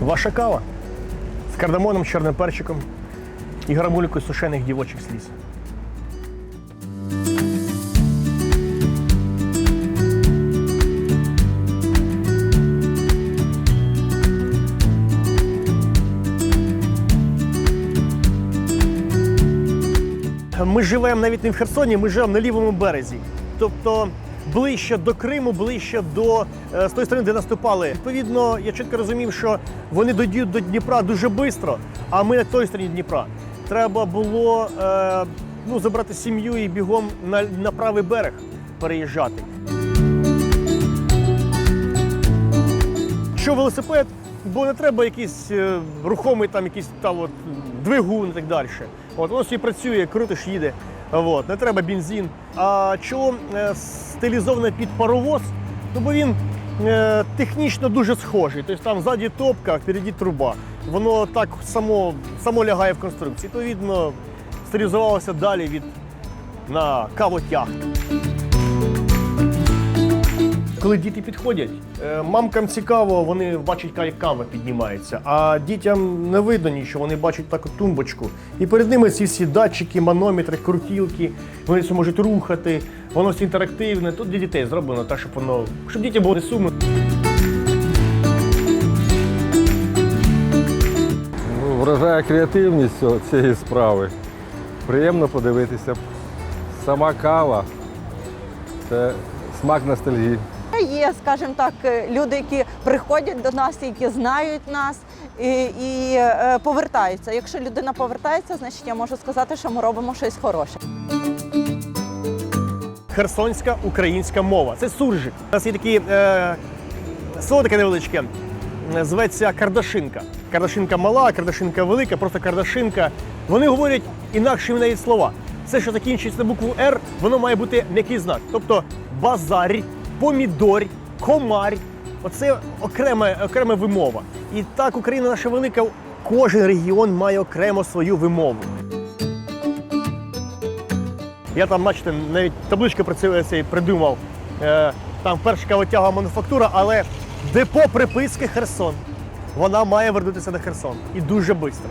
Ваша кава з кардамоном, чорним перчиком і грамулькою сушених дівочих сліз. Ми живемо навіть не в Херсоні, ми живемо на лівому березі. Тобто ближче до Криму, ближче до е, з тої сторони, де наступали. Відповідно, я чітко розумів, що вони дійдуть до Дніпра дуже швидко, а ми на той стороні Дніпра. Треба було е, ну, забрати сім'ю і бігом на, на правий берег переїжджати. Що велосипед, бо не треба якийсь е, рухомий там якийсь там от, двигун і так далі. От воно собі працює, крутиш, їде. От, не треба бензин. А чого е, стилізовано під паровоз? Ну бо він е, технічно дуже схожий. Тобто там ззаді топка, а впереді труба. Воно так само, само лягає в конструкції. Відповідно, стилізувалося далі від на кавотяг. Коли діти підходять, е, мамкам цікаво, вони бачать, як кава піднімається, а дітям не видно нічого, вони бачать таку тумбочку. І перед ними ці всі датчики, манометри, крутілки, вони це можуть рухати, воно все інтерактивне. Тут для дітей зроблено так, щоб воно, щоб дітям було не сумно. Ну, вражає креативність цієї справи. Приємно подивитися. Сама кава це смак ностальгії. Є, скажімо так, люди, які приходять до нас, які знають нас і, і е, повертаються. Якщо людина повертається, значить я можу сказати, що ми робимо щось хороше. Херсонська українська мова. Це суржик. У нас є такі е, село таке невеличке, е, зветься Кардашинка. Кардашинка мала, Кардашинка велика, просто Кардашинка. Вони говорять інакшими навіть слова. Все, що закінчується на букву Р, воно має бути м'який знак. Тобто базарь, помідор, комарь. Оце окрема, окрема вимова. І так Україна наша велика, кожен регіон має окремо свою вимову. Я там, бачите, навіть це цей придумав. Е, там перша кавотяга мануфактура, але депо приписки Херсон. Вона має вернутися на Херсон. І дуже швидко.